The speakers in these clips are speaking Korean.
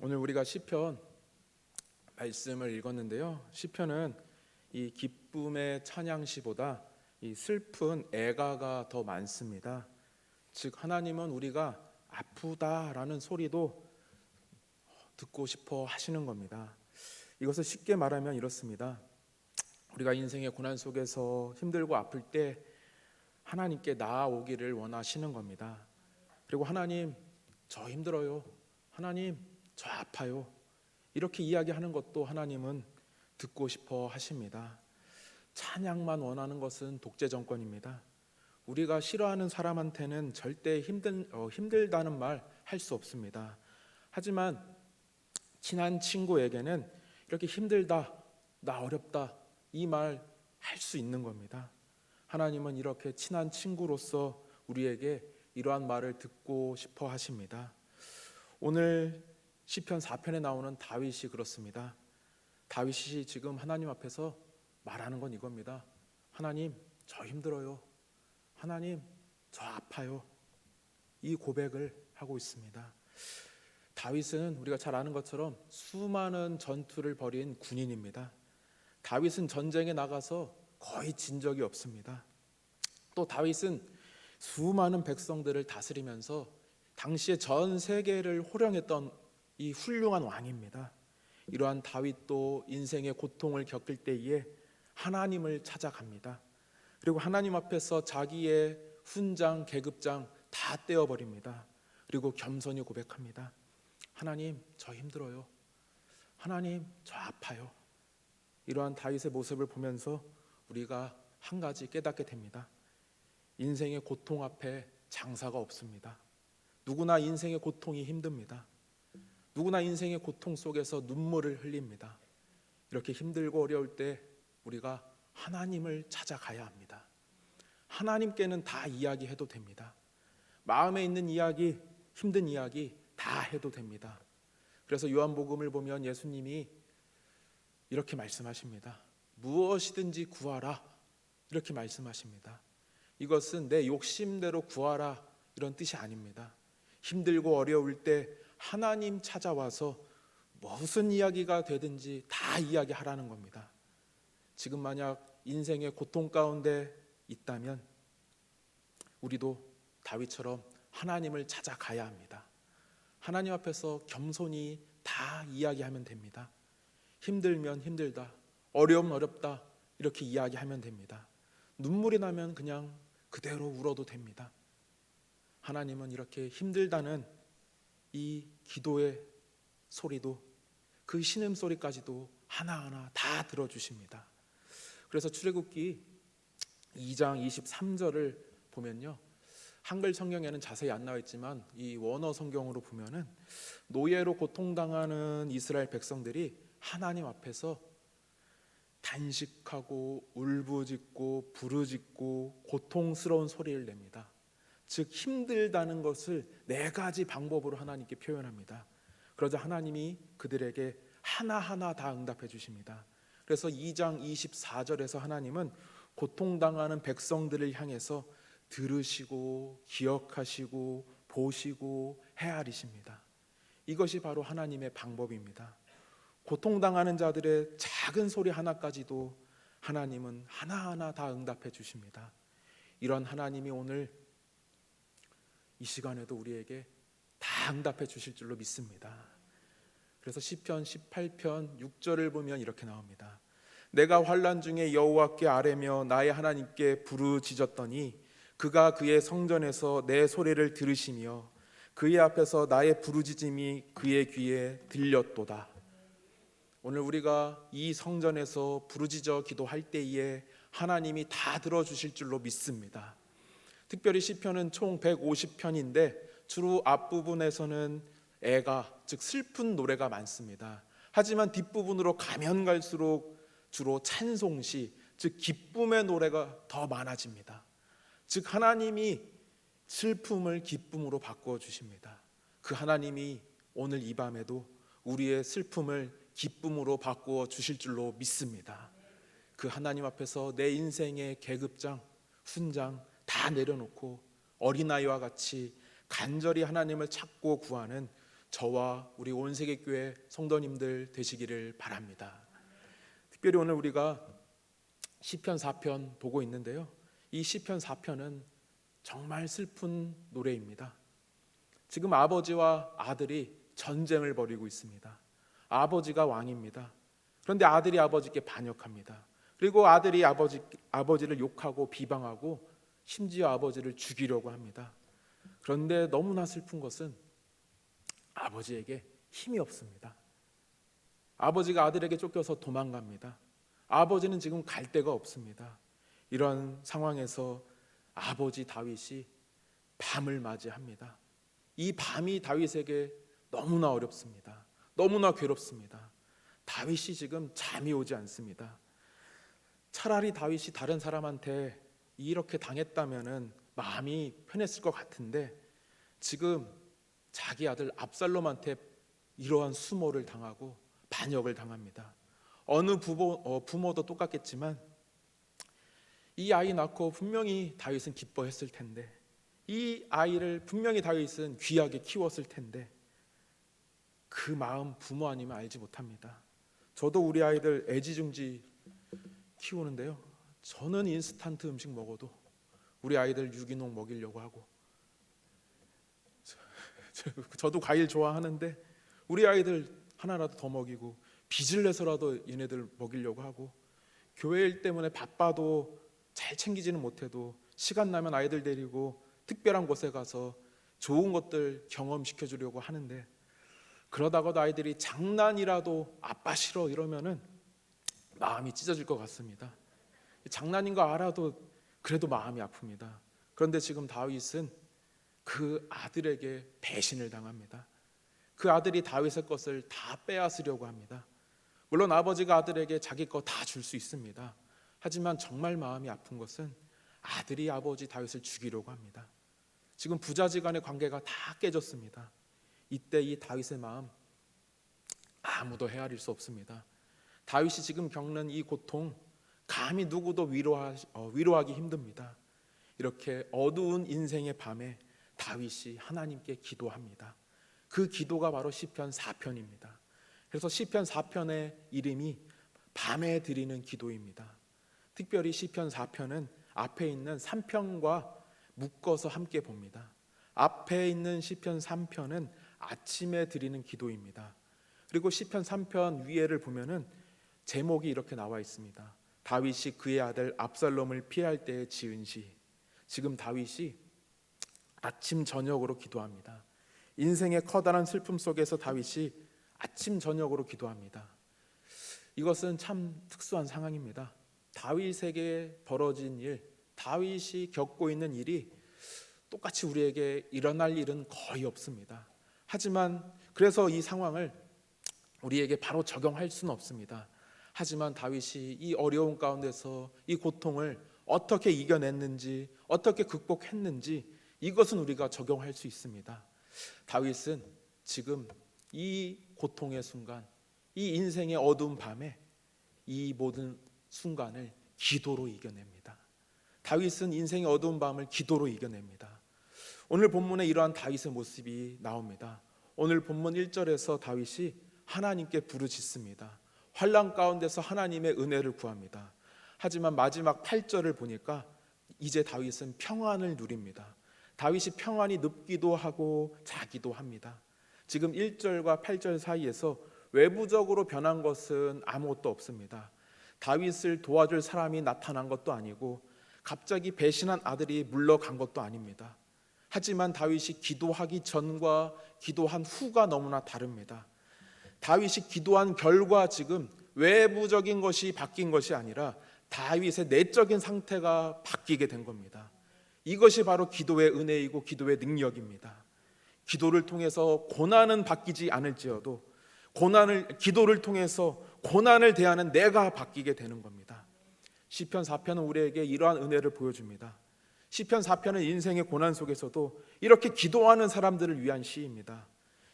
오늘 우리가 시편 말씀을 읽었는데요. 시편은 이 기쁨의 찬양시보다 이 슬픈 애가가 더 많습니다. 즉 하나님은 우리가 아프다라는 소리도 듣고 싶어 하시는 겁니다. 이것을 쉽게 말하면 이렇습니다. 우리가 인생의 고난 속에서 힘들고 아플 때 하나님께 나아오기를 원하시는 겁니다. 그리고 하나님 저 힘들어요. 하나님 저 아파요. 이렇게 이야기하는 것도 하나님은 듣고 싶어 하십니다. 찬양만 원하는 것은 독재 정권입니다. 우리가 싫어하는 사람한테는 절대 힘든 어, 힘들다는 말 할 수 없습니다. 하지만 친한 친구에게는 이렇게 힘들다, 나 어렵다 이 말 할 수 있는 겁니다. 하나님은 이렇게 친한 친구로서 우리에게 이러한 말을 듣고 싶어 하십니다. 오늘 시편 4편에 나오는 다윗이 그렇습니다. 다윗이 지금 하나님 앞에서 말하는 건 이겁니다. 하나님, 저 힘들어요. 하나님, 저 아파요. 이 고백을 하고 있습니다. 다윗은 우리가 잘 아는 것처럼 수많은 전투를 벌인 군인입니다. 다윗은 전쟁에 나가서 거의 진 적이 없습니다. 또 다윗은 수많은 백성들을 다스리면서 당시에 전 세계를 호령했던 이 훌륭한 왕입니다. 이러한 다윗도 인생의 고통을 겪을 때에 하나님을 찾아갑니다. 그리고 하나님 앞에서 자기의 훈장, 계급장 다 떼어버립니다. 그리고 겸손히 고백합니다. 하나님, 저 힘들어요. 하나님, 저 아파요. 이러한 다윗의 모습을 보면서 우리가 한 가지 깨닫게 됩니다. 인생의 고통 앞에 장사가 없습니다. 누구나 인생의 고통이 힘듭니다. 누구나 인생의 고통 속에서 눈물을 흘립니다. 이렇게 힘들고 어려울 때 우리가 하나님을 찾아가야 합니다. 하나님께는 다 이야기해도 됩니다. 마음에 있는 이야기, 힘든 이야기 다 해도 됩니다. 그래서 요한복음을 보면 예수님이 이렇게 말씀하십니다. 무엇이든지 구하라. 이렇게 말씀하십니다. 이것은 내 욕심대로 구하라 이런 뜻이 아닙니다. 힘들고 어려울 때 하나님 찾아와서 무슨 이야기가 되든지 다 이야기하라는 겁니다. 지금 만약 인생의 고통 가운데 있다면 우리도 다윗처럼 하나님을 찾아가야 합니다. 하나님 앞에서 겸손히 다 이야기하면 됩니다. 힘들면 힘들다, 어려움 어렵다 이렇게 이야기하면 됩니다. 눈물이 나면 그냥 그대로 울어도 됩니다. 하나님은 이렇게 힘들다는 이 기도의 소리도 그 신음 소리까지도 하나하나 다 들어주십니다. 그래서 출애굽기 2장 23절을 보면요. 한글 성경에는 자세히 안 나와 있지만 이 원어 성경으로 보면은 노예로 고통당하는 이스라엘 백성들이 하나님 앞에서 단식하고 울부짖고 부르짖고 고통스러운 소리를 냅니다. 즉 힘들다는 것을 네 가지 방법으로 하나님께 표현합니다. 그러자 하나님이 그들에게 하나하나 다 응답해 주십니다. 그래서 2장 24절에서 하나님은 고통당하는 백성들을 향해서 들으시고 기억하시고 보시고 헤아리십니다. 이것이 바로 하나님의 방법입니다. 고통당하는 자들의 작은 소리 하나까지도 하나님은 하나하나 다 응답해 주십니다. 이런 하나님이 오늘 이 시간에도 우리에게 다 응답해 주실 줄로 믿습니다. 그래서 시편 18편 6절을 보면 이렇게 나옵니다. 내가 환난 중에 여호와께 아뢰며 나의 하나님께 부르짖었더니 그가 그의 성전에서 내 소리를 들으시며 그의 앞에서 나의 부르짖음이 그의 귀에 들렸도다. 오늘 우리가 이 성전에서 부르짖어 기도할 때에 하나님이 다 들어 주실 줄로 믿습니다. 특별히 시편은 총 150편인데 주로 앞부분에서는 애가 즉 슬픈 노래가 많습니다. 하지만 뒷부분으로 가면 갈수록 주로 찬송시 즉 기쁨의 노래가 더 많아집니다. 즉 하나님이 슬픔을 기쁨으로 바꾸어 주십니다. 그 하나님이 오늘 이 밤에도 우리의 슬픔을 기쁨으로 바꾸어 주실 줄로 믿습니다. 그 하나님 앞에서 내 인생의 계급장, 훈장 다 내려놓고 어린아이와 같이 간절히 하나님을 찾고 구하는 저와 우리 온 세계 교회 성도님들 되시기를 바랍니다. 특별히 오늘 우리가 시편 4편 보고 있는데요. 이 시편 4편은 정말 슬픈 노래입니다. 지금 아버지와 아들이 전쟁을 벌이고 있습니다. 아버지가 왕입니다. 그런데 아들이 아버지께 반역합니다. 그리고 아들이 아버지 아버지를 욕하고 비방하고 심지어 아버지를 죽이려고 합니다. 그런데 너무나 슬픈 것은 아버지에게 힘이 없습니다. 아버지가 아들에게 쫓겨서 도망갑니다. 아버지는 지금 갈 데가 없습니다. 이런 상황에서 아버지 다윗이 밤을 맞이합니다. 이 밤이 다윗에게 너무나 어렵습니다. 너무나 괴롭습니다. 다윗이 지금 잠이 오지 않습니다. 차라리 다윗이 다른 사람한테 이렇게 당했다면은 마음이 편했을 것 같은데 지금 자기 아들 압살롬한테 이러한 수모를 당하고 반역을 당합니다. 어느 부모, 어, 부모도 똑같겠지만 이 아이 낳고 분명히 다윗은 기뻐했을 텐데 이 아이를 분명히 다윗은 귀하게 키웠을 텐데 그 마음 부모 아니면 알지 못합니다. 저도 우리 아이들 애지중지 키우는데요. 저는 인스턴트 음식 먹어도 우리 아이들 유기농 먹이려고 하고 저, 저도 과일 좋아하는데 우리 아이들 하나라도 더 먹이고 빚을 내서라도 얘네들 먹이려고 하고 교회 일 때문에 바빠도 잘 챙기지는 못해도 시간 나면 아이들 데리고 특별한 곳에 가서 좋은 것들 경험시켜 주려고 하는데 그러다가도 아이들이 장난이라도 아빠 싫어 이러면은 마음이 찢어질 것 같습니다. 장난인 거 알아도 그래도 마음이 아픕니다. 그런데 지금 다윗은 그 아들에게 배신을 당합니다. 그 아들이 다윗의 것을 다 빼앗으려고 합니다. 물론 아버지가 아들에게 자기 거 다 줄 수 있습니다. 하지만 정말 마음이 아픈 것은 아들이 아버지 다윗을 죽이려고 합니다. 지금 부자지간의 관계가 다 깨졌습니다. 이때 이 다윗의 마음 아무도 헤아릴 수 없습니다. 다윗이 지금 겪는 이 고통 감히 누구도 위로하, 어, 위로하기 힘듭니다. 이렇게 어두운 인생의 밤에 다윗이 하나님께 기도합니다. 그 기도가 바로 시편 4편입니다. 그래서 시편 4편의 이름이 밤에 드리는 기도입니다. 특별히 시편 4편은 앞에 있는 3편과 묶어서 함께 봅니다. 앞에 있는 시편 3편은 아침에 드리는 기도입니다. 그리고 시편 3편 위에를 보면은 제목이 이렇게 나와 있습니다. 다윗이 그의 아들 압살롬을 피할 때에 지은 시. 지금 다윗이 아침 저녁으로 기도합니다. 인생의 커다란 슬픔 속에서 다윗이 아침 저녁으로 기도합니다. 이것은 참 특수한 상황입니다. 다윗에게 벌어진 일, 다윗이 겪고 있는 일이 똑같이 우리에게 일어날 일은 거의 없습니다. 하지만 그래서 이 상황을 우리에게 바로 적용할 수는 없습니다. 하지만 다윗이 이 어려운 가운데서 이 고통을 어떻게 이겨냈는지, 어떻게 극복했는지 이것은 우리가 적용할 수 있습니다. 다윗은 지금 이 고통의 순간, 이 인생의 어두운 밤에 이 모든 순간을 기도로 이겨냅니다. 다윗은 인생의 어두운 밤을 기도로 이겨냅니다. 오늘 본문에 이러한 다윗의 모습이 나옵니다. 오늘 본문 1절에서 다윗이 하나님께 부르짖습니다. 환란 가운데서 하나님의 은혜를 구합니다. 하지만 마지막 8절을 보니까 이제 다윗은 평안을 누립니다. 다윗이 평안이 눕기도 하고 자기도 합니다. 지금 1절과 8절 사이에서 외부적으로 변한 것은 아무것도 없습니다. 다윗을 도와줄 사람이 나타난 것도 아니고 갑자기 배신한 아들이 물러간 것도 아닙니다. 하지만 다윗이 기도하기 전과 기도한 후가 너무나 다릅니다. 다윗이 기도한 결과 지금 외부적인 것이 바뀐 것이 아니라 다윗의 내적인 상태가 바뀌게 된 겁니다. 이것이 바로 기도의 은혜이고 기도의 능력입니다. 기도를 통해서 고난은 바뀌지 않을지어도 고난을 기도를 통해서 고난을 대하는 내가 바뀌게 되는 겁니다. 시편 4편은 우리에게 이러한 은혜를 보여줍니다. 시편 4편은 인생의 고난 속에서도 이렇게 기도하는 사람들을 위한 시입니다.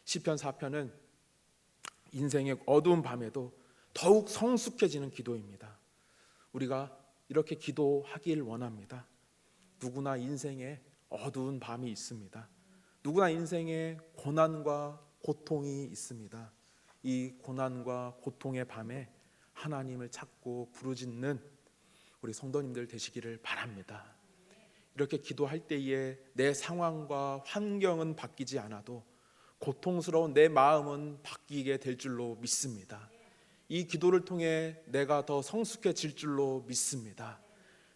시편 4편은 인생의 어두운 밤에도 더욱 성숙해지는 기도입니다. 우리가 이렇게 기도하길 원합니다. 누구나 인생에 어두운 밤이 있습니다. 누구나 인생에 고난과 고통이 있습니다. 이 고난과 고통의 밤에 하나님을 찾고 부르짖는 우리 성도님들 되시기를 바랍니다. 이렇게 기도할 때에 내 상황과 환경은 바뀌지 않아도 고통스러운 내 마음은 바뀌게 될 줄로 믿습니다. 이 기도를 통해 내가 더 성숙해질 줄로 믿습니다.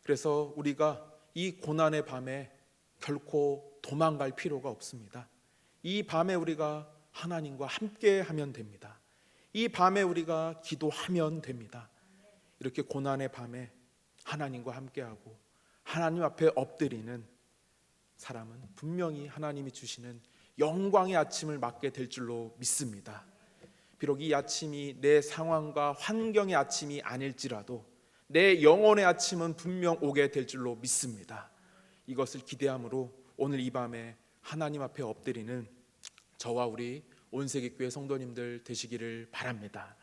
그래서 우리가 이 고난의 밤에 결코 도망갈 필요가 없습니다. 이 밤에 우리가 하나님과 함께 하면 됩니다. 이 밤에 우리가 기도하면 됩니다. 이렇게 고난의 밤에 하나님과 함께하고 하나님 앞에 엎드리는 사람은 분명히 하나님이 주시는 영광의 아침을 맞게 될 줄로 믿습니다. 비록 이 아침이 내 상황과 환경의 아침이 아닐지라도 내 영혼의 아침은 분명 오게 될 줄로 믿습니다. 이것을 기대함으로 오늘 이 밤에 하나님 앞에 엎드리는 저와 우리 온세기교회 성도님들 되시기를 바랍니다.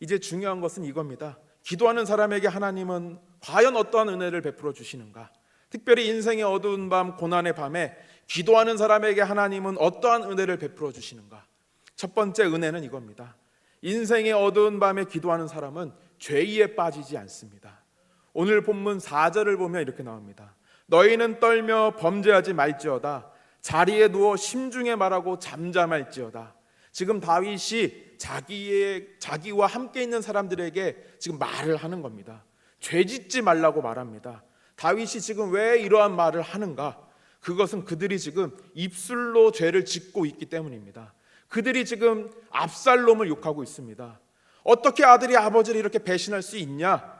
이제 중요한 것은 이겁니다. 기도하는 사람에게 하나님은 과연 어떠한 은혜를 베풀어 주시는가? 특별히 인생의 어두운 밤, 고난의 밤에 기도하는 사람에게 하나님은 어떠한 은혜를 베풀어 주시는가? 첫 번째 은혜는 이겁니다. 인생의 어두운 밤에 기도하는 사람은 죄에 빠지지 않습니다. 오늘 본문 4절을 보면 이렇게 나옵니다. 너희는 떨며 범죄하지 말지어다. 자리에 누워 심중에 말하고 잠잠할지어다. 지금 다윗이 자기의 자기와 함께 있는 사람들에게 지금 말을 하는 겁니다. 죄 짓지 말라고 말합니다. 다윗이 지금 왜 이러한 말을 하는가? 그것은 그들이 지금 입술로 죄를 짓고 있기 때문입니다. 그들이 지금 압살롬을 욕하고 있습니다. 어떻게 아들이 아버지를 이렇게 배신할 수 있냐?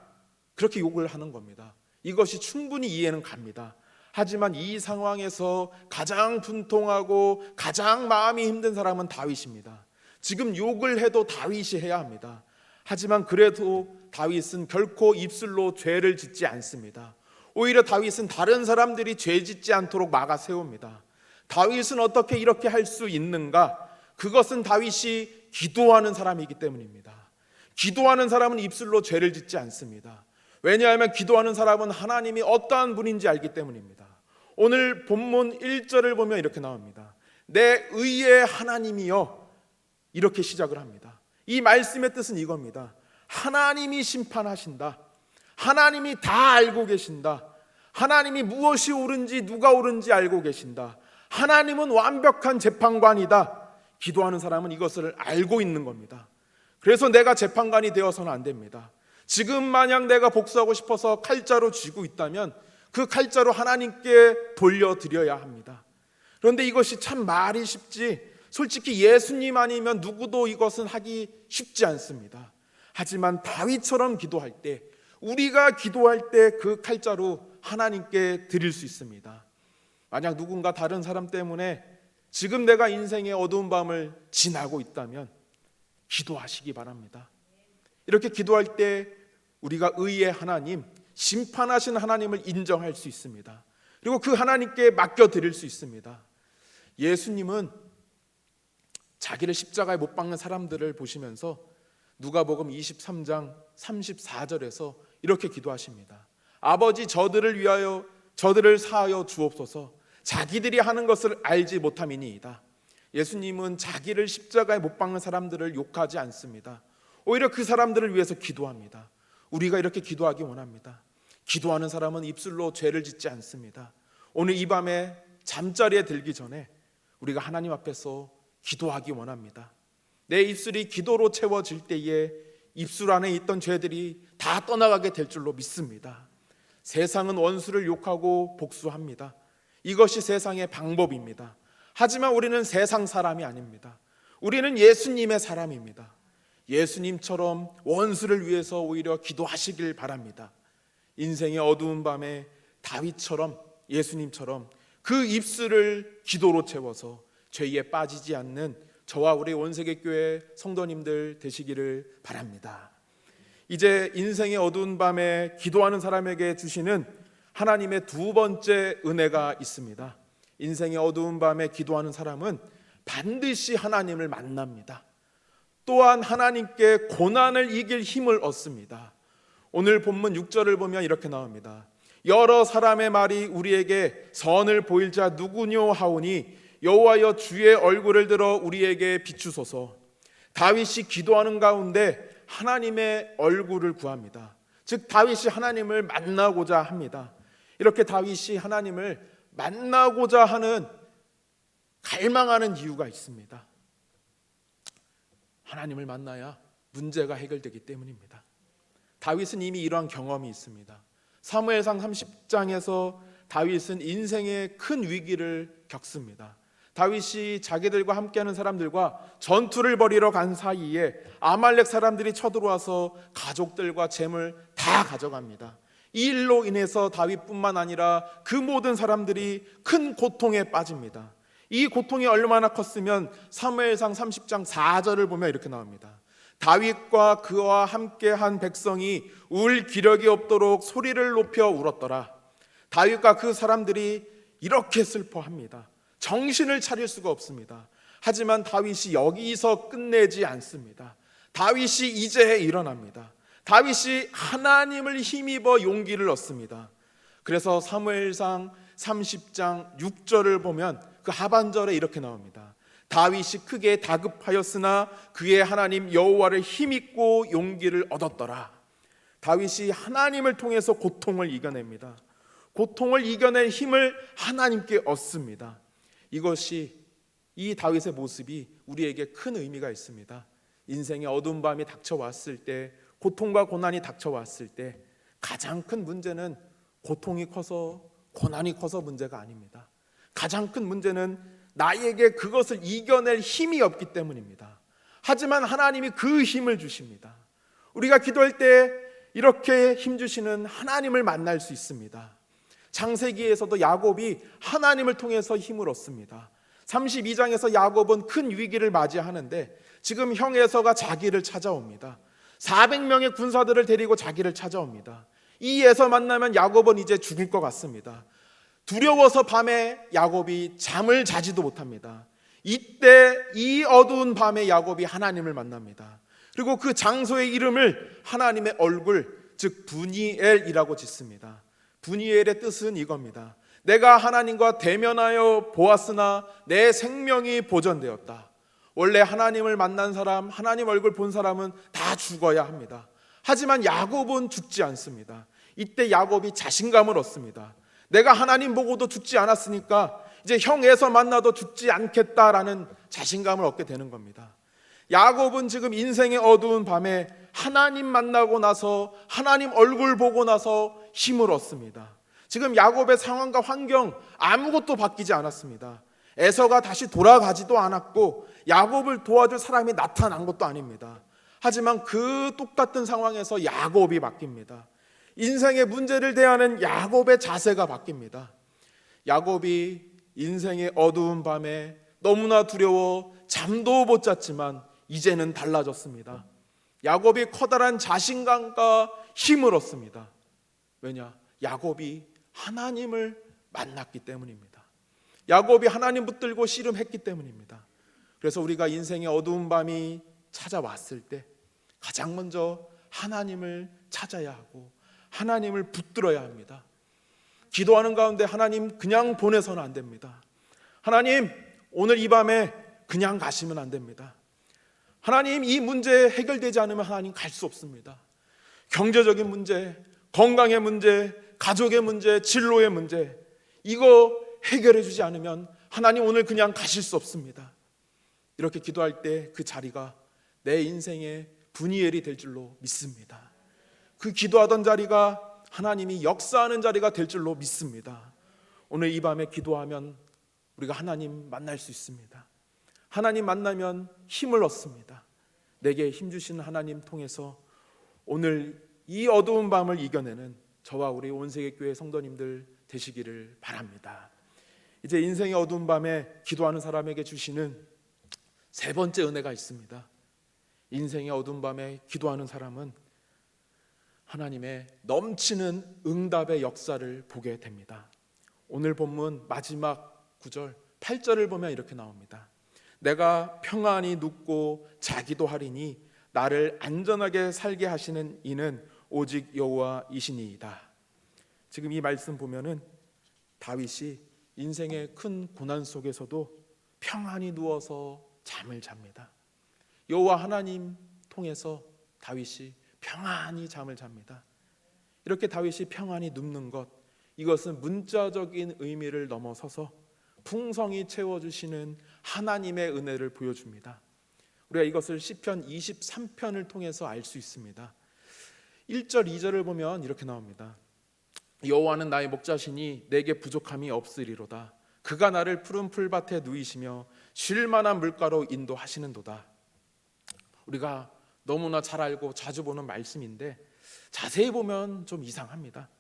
그렇게 욕을 하는 겁니다. 이것이 충분히 이해는 갑니다. 하지만 이 상황에서 가장 분통하고 가장 마음이 힘든 사람은 다윗입니다. 지금 욕을 해도 다윗이 해야 합니다. 하지만 그래도 다윗은 결코 입술로 죄를 짓지 않습니다. 오히려 다윗은 다른 사람들이 죄 짓지 않도록 막아 세웁니다. 다윗은 어떻게 이렇게 할 수 있는가? 그것은 다윗이 기도하는 사람이기 때문입니다. 기도하는 사람은 입술로 죄를 짓지 않습니다. 왜냐하면 기도하는 사람은 하나님이 어떠한 분인지 알기 때문입니다. 오늘 본문 1절을 보면 이렇게 나옵니다. 내 의의 하나님이여 이렇게 시작을 합니다. 이 말씀의 뜻은 이겁니다. 하나님이 심판하신다. 하나님이 다 알고 계신다. 하나님이 무엇이 옳은지 누가 옳은지 알고 계신다. 하나님은 완벽한 재판관이다. 기도하는 사람은 이것을 알고 있는 겁니다. 그래서 내가 재판관이 되어서는 안 됩니다. 지금 만약 내가 복수하고 싶어서 칼자로 쥐고 있다면 그 칼자로 하나님께 돌려드려야 합니다. 그런데 이것이 참 말이 쉽지 솔직히 예수님 아니면 누구도 이것은 하기 쉽지 않습니다. 하지만 다윗처럼 기도할 때 우리가 기도할 때 그 칼자로 하나님께 드릴 수 있습니다. 만약 누군가 다른 사람 때문에 지금 내가 인생의 어두운 밤을 지나고 있다면 기도하시기 바랍니다. 이렇게 기도할 때 우리가 의의 하나님, 심판하신 하나님을 인정할 수 있습니다. 그리고 그 하나님께 맡겨 드릴 수 있습니다. 예수님은 자기를 십자가에 못 박는 사람들을 보시면서 누가복음 23장 34절에서 이렇게 기도하십니다. 아버지 저들을 위하여 저들을 사하여 주옵소서. 자기들이 하는 것을 알지 못함이니이다. 예수님은 자기를 십자가에 못 박는 사람들을 욕하지 않습니다. 오히려 그 사람들을 위해서 기도합니다. 우리가 이렇게 기도하기 원합니다. 기도하는 사람은 입술로 죄를 짓지 않습니다. 오늘 이 밤에 잠자리에 들기 전에 우리가 하나님 앞에서 기도하기 원합니다. 내 입술이 기도로 채워질 때에 입술 안에 있던 죄들이 다 떠나가게 될 줄로 믿습니다. 세상은 원수를 욕하고 복수합니다. 이것이 세상의 방법입니다. 하지만 우리는 세상 사람이 아닙니다. 우리는 예수님의 사람입니다. 예수님처럼 원수를 위해서 오히려 기도하시길 바랍니다. 인생의 어두운 밤에 다윗처럼 예수님처럼 그 입술을 기도로 채워서 죄에 빠지지 않는 저와 우리 온세계 교회 성도님들 되시기를 바랍니다. 이제 인생의 어두운 밤에 기도하는 사람에게 주시는 하나님의 두 번째 은혜가 있습니다. 인생의 어두운 밤에 기도하는 사람은 반드시 하나님을 만납니다. 또한 하나님께 고난을 이길 힘을 얻습니다. 오늘 본문 6절을 보면 이렇게 나옵니다. 여러 사람의 말이 우리에게 선을 보일 자 누구뇨 하오니 여호와여 주의 얼굴을 들어 우리에게 비추소서. 다윗이 기도하는 가운데 하나님의 얼굴을 구합니다. 즉 다윗이 하나님을 만나고자 합니다. 이렇게 다윗이 하나님을 만나고자 하는 갈망하는 이유가 있습니다. 하나님을 만나야 문제가 해결되기 때문입니다. 다윗은 이미 이러한 경험이 있습니다. 사무엘상 30장에서 다윗은 인생의 큰 위기를 겪습니다. 다윗이 자기들과 함께하는 사람들과 전투를 벌이러 간 사이에 아말렉 사람들이 쳐들어와서 가족들과 재물 다 가져갑니다. 이 일로 인해서 다윗뿐만 아니라 그 모든 사람들이 큰 고통에 빠집니다. 이 고통이 얼마나 컸으면 사무엘상 30장 4절을 보면 이렇게 나옵니다. 다윗과 그와 함께 한 백성이 울 기력이 없도록 소리를 높여 울었더라. 다윗과 그 사람들이 이렇게 슬퍼합니다. 정신을 차릴 수가 없습니다. 하지만 다윗이 여기서 끝내지 않습니다. 다윗이 이제 일어납니다. 다윗이 하나님을 힘입어 용기를 얻습니다. 그래서 사무엘상 30장 6절을 보면 그 하반절에 이렇게 나옵니다. 다윗이 크게 다급하였으나 그의 하나님 여호와를 힘입고 용기를 얻었더라. 다윗이 하나님을 통해서 고통을 이겨냅니다. 고통을 이겨낼 힘을 하나님께 얻습니다. 이것이 이 다윗의 모습이 우리에게 큰 의미가 있습니다. 인생의 어두운 밤이 닥쳐왔을 때, 고통과 고난이 닥쳐왔을 때 가장 큰 문제는 고통이 커서 고난이 커서 문제가 아닙니다. 가장 큰 문제는 나에게 그것을 이겨낼 힘이 없기 때문입니다. 하지만 하나님이 그 힘을 주십니다. 우리가 기도할 때 이렇게 힘 주시는 하나님을 만날 수 있습니다. 창세기에서도 야곱이 하나님을 통해서 힘을 얻습니다. 32장에서 야곱은 큰 위기를 맞이하는데 지금 형 에서가 자기를 찾아옵니다. 400명의 군사들을 데리고 자기를 찾아옵니다. 이 에서 만나면 야곱은 이제 죽을 것 같습니다. 두려워서 밤에 야곱이 잠을 자지도 못합니다. 이때 이 어두운 밤에 야곱이 하나님을 만납니다. 그리고 그 장소의 이름을 하나님의 얼굴, 즉 분이엘이라고 짓습니다. 분이엘의 뜻은 이겁니다. 내가 하나님과 대면하여 보았으나 내 생명이 보존되었다. 원래 하나님을 만난 사람, 하나님 얼굴 본 사람은 다 죽어야 합니다. 하지만 야곱은 죽지 않습니다. 이때 야곱이 자신감을 얻습니다. 내가 하나님 보고도 죽지 않았으니까 이제 형에서 만나도 죽지 않겠다라는 자신감을 얻게 되는 겁니다. 야곱은 지금 인생의 어두운 밤에 하나님 만나고 나서 하나님 얼굴 보고 나서 힘을 얻습니다. 지금 야곱의 상황과 환경 아무것도 바뀌지 않았습니다. 에서가 다시 돌아가지도 않았고 야곱을 도와줄 사람이 나타난 것도 아닙니다. 하지만 그 똑같은 상황에서 야곱이 바뀝니다. 인생의 문제를 대하는 야곱의 자세가 바뀝니다. 야곱이 인생의 어두운 밤에 너무나 두려워 잠도 못 잤지만 이제는 달라졌습니다. 야곱이 커다란 자신감과 힘을 얻습니다. 왜냐? 야곱이 하나님을 만났기 때문입니다. 야곱이 하나님 붙들고 씨름했기 때문입니다. 그래서 우리가 인생의 어두운 밤이 찾아왔을 때 가장 먼저 하나님을 찾아야 하고 하나님을 붙들어야 합니다. 기도하는 가운데 하나님 그냥 보내서는 안 됩니다. 하나님 오늘 이 밤에 그냥 가시면 안 됩니다. 하나님 이 문제 해결되지 않으면 하나님 갈 수 없습니다. 경제적인 문제, 건강의 문제, 가족의 문제, 진로의 문제 이거 해결해 주지 않으면 하나님 오늘 그냥 가실 수 없습니다. 이렇게 기도할 때 그 자리가 내 인생의 분이엘이 될 줄로 믿습니다. 그 기도하던 자리가 하나님이 역사하는 자리가 될 줄로 믿습니다. 오늘 이 밤에 기도하면 우리가 하나님 만날 수 있습니다. 하나님 만나면 힘을 얻습니다. 내게 힘 주신 하나님 통해서 오늘 이 어두운 밤을 이겨내는 저와 우리 온 세계 교회 성도님들 되시기를 바랍니다. 이제 인생의 어두운 밤에 기도하는 사람에게 주시는 세 번째 은혜가 있습니다. 인생의 어두운 밤에 기도하는 사람은 하나님의 넘치는 응답의 역사를 보게 됩니다. 오늘 본문 마지막 9절 8절을 보면 이렇게 나옵니다. 내가 평안히 눕고 자기도 하리니 나를 안전하게 살게 하시는 이는 오직 여호와이시니이다. 지금 이 말씀 보면은 다윗이 인생의 큰 고난 속에서도 평안히 누워서 잠을 잡니다. 여호와 하나님 통해서 다윗이 평안히 잠을 잡니다. 이렇게 다윗이 평안히 눕는 것 이것은 문자적인 의미를 넘어서서 풍성히 채워 주시는 하나님의 은혜를 보여줍니다. 우리가 이것을 시편 23편을 통해서 알 수 있습니다. 1절 2절을 보면 이렇게 나옵니다. 여호와는 나의 목자시니 내게 부족함이 없으리로다. 그가 나를 푸른 풀밭에 누이시며 쉴 만한 물가로 인도하시는도다. 우리가 너무나 잘 알고 자주 보는 말씀인데 자세히 보면 좀 이상합니다.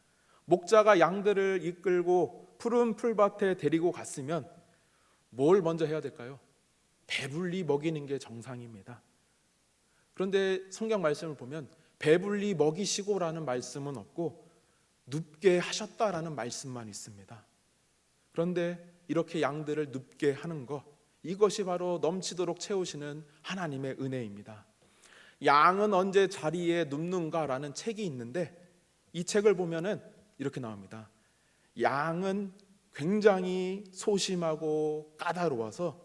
목자가 양들을 이끌고 푸른 풀밭에 데리고 갔으면 뭘 먼저 해야 될까요? 배불리 먹이는 게 정상입니다. 그런데 성경 말씀을 보면 배불리 먹이시고라는 말씀은 없고 눕게 하셨다라는 말씀만 있습니다. 그런데 이렇게 양들을 눕게 하는 것 이것이 바로 넘치도록 채우시는 하나님의 은혜입니다. 양은 언제 자리에 눕는가라는 책이 있는데 이 책을 보면은 이렇게 나옵니다. 양은 굉장히 소심하고 까다로워서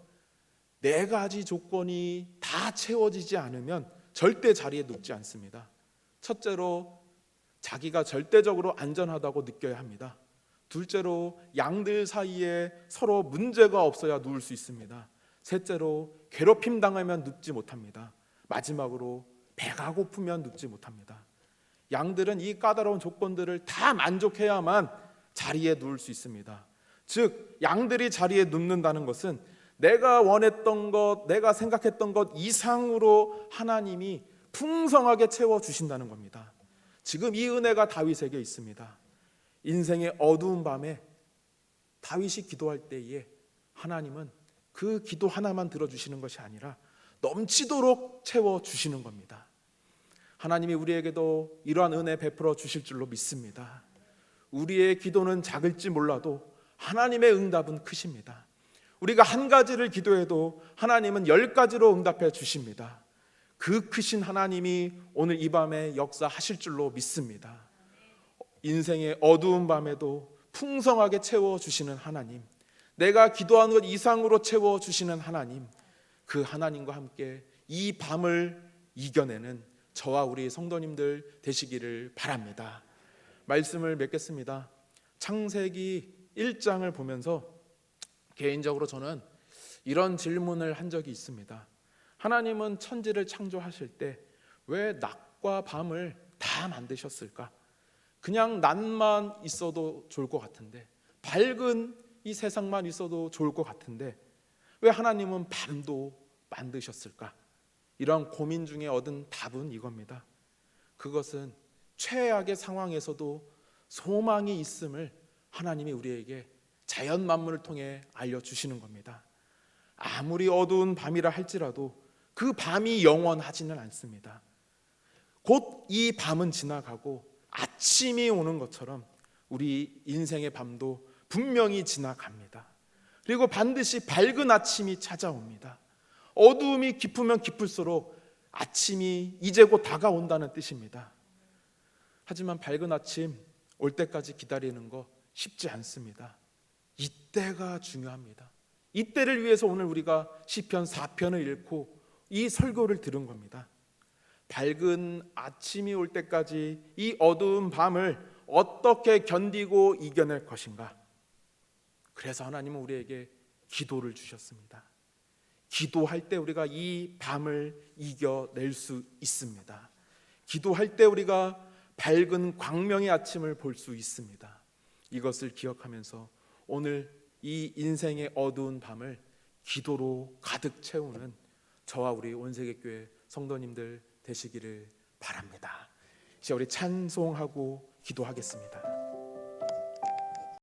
네 가지 조건이 다 채워지지 않으면 절대 자리에 눕지 않습니다. 첫째로 자기가 절대적으로 안전하다고 느껴야 합니다. 둘째로 양들 사이에 서로 문제가 없어야 누울 수 있습니다. 셋째로 괴롭힘 당하면 눕지 못합니다. 마지막으로 배가 고프면 눕지 못합니다. 양들은 이 까다로운 조건들을 다 만족해야만 자리에 누울 수 있습니다. 즉 양들이 자리에 눕는다는 것은 내가 원했던 것, 내가 생각했던 것 이상으로 하나님이 풍성하게 채워 주신다는 겁니다. 지금 이 은혜가 다윗에게 있습니다. 인생의 어두운 밤에 다윗이 기도할 때에 하나님은 그 기도 하나만 들어주시는 것이 아니라 넘치도록 채워 주시는 겁니다. 하나님이 우리에게도 이러한 은혜 베풀어 주실 줄로 믿습니다. 우리의 기도는 작을지 몰라도 하나님의 응답은 크십니다. 우리가 한 가지를 기도해도 하나님은 열 가지로 응답해 주십니다. 그 크신 하나님이 오늘 이 밤에 역사하실 줄로 믿습니다. 인생의 어두운 밤에도 풍성하게 채워 주시는 하나님, 내가 기도하는 것 이상으로 채워 주시는 하나님, 그 하나님과 함께 이 밤을 이겨내는 저와 우리 성도님들 되시기를 바랍니다. 말씀을 맺겠습니다. 창세기 1장을 보면서 개인적으로 저는 이런 질문을 한 적이 있습니다. 하나님은 천지를 창조하실 때 왜 낮과 밤을 다 만드셨을까? 그냥 낮만 있어도 좋을 것 같은데 밝은 이 세상만 있어도 좋을 것 같은데 왜 하나님은 밤도 만드셨을까? 이런 고민 중에 얻은 답은 이겁니다. 그것은 최악의 상황에서도 소망이 있음을 하나님이 우리에게 자연 만물을 통해 알려 주시는 겁니다. 아무리 어두운 밤이라 할지라도 그 밤이 영원하지는 않습니다. 곧 이 밤은 지나가고 아침이 오는 것처럼 우리 인생의 밤도 분명히 지나갑니다. 그리고 반드시 밝은 아침이 찾아옵니다. 어두움이 깊으면 깊을수록 아침이 이제 곧 다가온다는 뜻입니다. 하지만 밝은 아침 올 때까지 기다리는 거 쉽지 않습니다. 이때가 중요합니다. 이때를 위해서 오늘 우리가 시편 4편을 읽고 이 설교를 들은 겁니다. 밝은 아침이 올 때까지 이 어두운 밤을 어떻게 견디고 이겨낼 것인가? 그래서 하나님은 우리에게 기도를 주셨습니다. 기도할 때 우리가 이 밤을 이겨낼 수 있습니다. 기도할 때 우리가 밝은 광명의 아침을 볼 수 있습니다. 이것을 기억하면서 오늘 이 인생의 어두운 밤을 기도로 가득 채우는 저와 우리 온세계 교회 성도님들 되시기를 바랍니다. 이제 우리 찬송하고 기도하겠습니다.